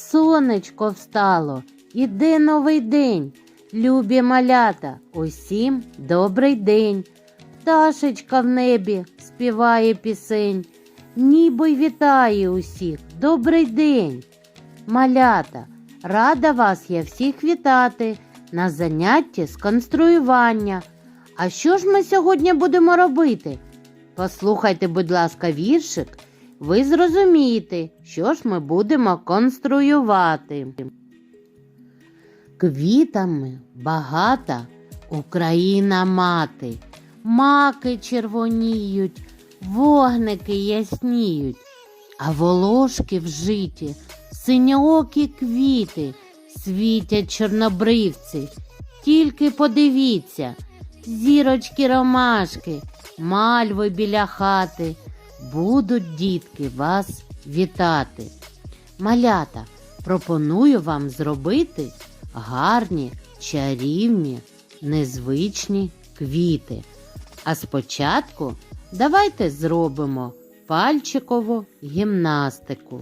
сонечко встало, іде новий день. Любі малята, усім добрий день. Пташечка в небі співає пісень, ніби вітає усіх. Добрий день. Малята, рада вас я всіх вітати на занятті з конструювання. А що ж ми сьогодні будемо робити? Послухайте, будь ласка, віршик, ви зрозумієте, що ж ми будемо конструювати. Квітами багата Україна мати, маки червоніють, вогники ясніють, а волошки вжиті, синьоокі квіти, світять чорнобривці. Тільки подивіться, зірочки ромашки, мальви біля хати, будуть дітки вас вітати. Малята, пропоную вам зробити гарні, чарівні, незвичні квіти. А спочатку давайте зробимо пальчикову гімнастику.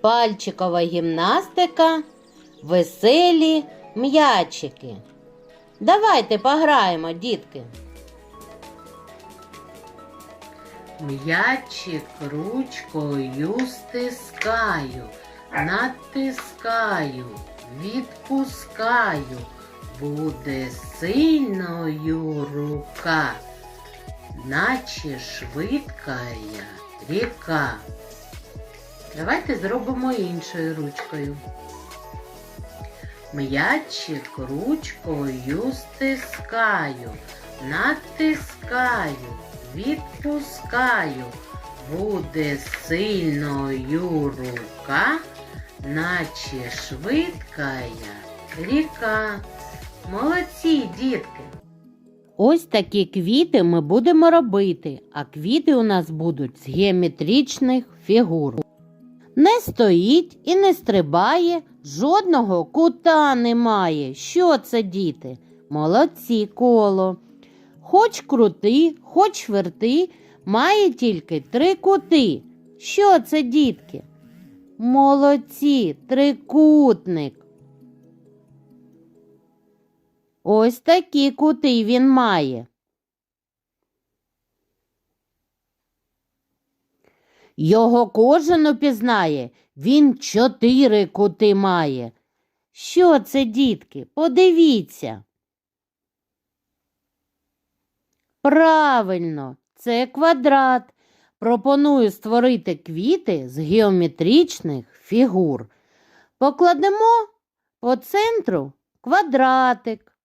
Пальчикова гімнастика, веселі м'ячики. Давайте пограємо, дітки. М'ячик ручкою стискаю, натискаю, відпускаю. Буде сильною рука, наче швидкая ріка. Давайте зробимо іншою ручкою. М'ячик ручкою стискаю, натискаю, відпускаю. Буде сильною рука, наче швидкая ріка. Молодці, дітки! Ось такі квіти ми будемо робити, а квіти у нас будуть з геометричних фігур. Не стоїть і не стрибає, жодного кута немає. Що це, діти? Молодці коло. Хоч крути, хоч верти, має тільки три кути. Що це, дітки? Молодці, трикутник. Ось такі кути він має. Його кожен упізнає, він чотири кути має. Що це, дітки? Подивіться. Правильно, це квадрат. Пропоную створити квіти з геометричних фігур. Покладемо по центру квадратик,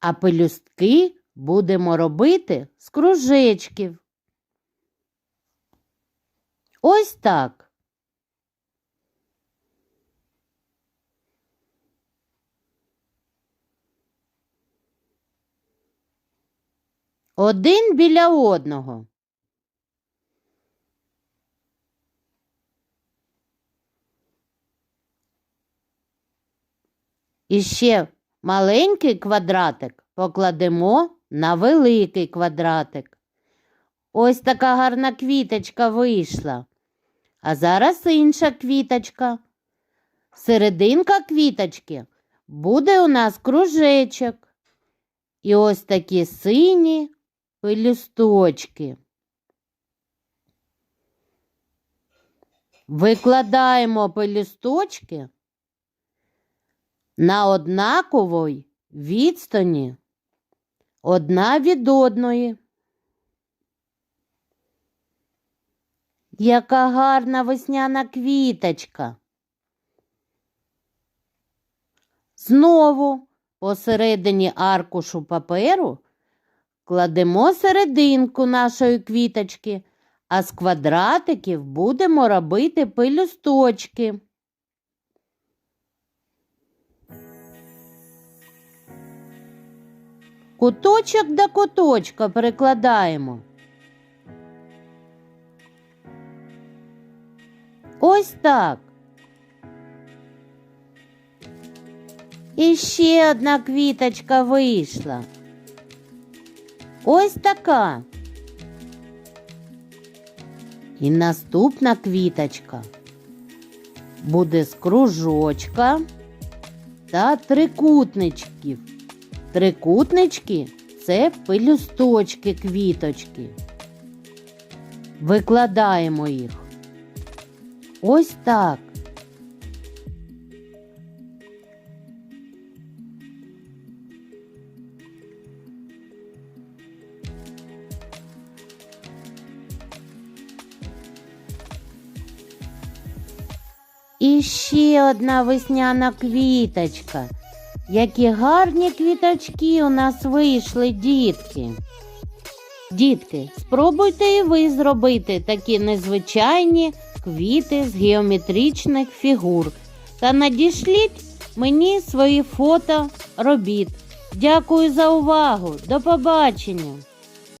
а пелюстки будемо робити з кружечків. Ось так. Один біля одного. І ще маленький квадратик покладемо на великий квадратик. Ось така гарна квіточка вийшла. А зараз інша квіточка. Серединка квіточки буде у нас кружечок. І ось такі сині пелюсточки. Викладаємо пелюсточки на однаковій відстані одна від одної. Яка гарна весняна квіточка. Знову посередині аркушу паперу кладемо серединку нашої квіточки, а з квадратиків будемо робити пелюсточки. Куточок до куточка перекладаємо. Ось так. І ще одна квіточка вийшла. Ось така. І наступна квіточка буде з кружочка та трикутничків. Трикутнички це пелюсточки квіточки. Викладаємо їх. Ось так. І ще одна весняна квіточка. Які гарні квіточки у нас вийшли, дітки. Дітки, спробуйте і ви зробити такі незвичайні квіти з геометричних фігур та надішліть мені свої фото робіт. Дякую за увагу. До побачення!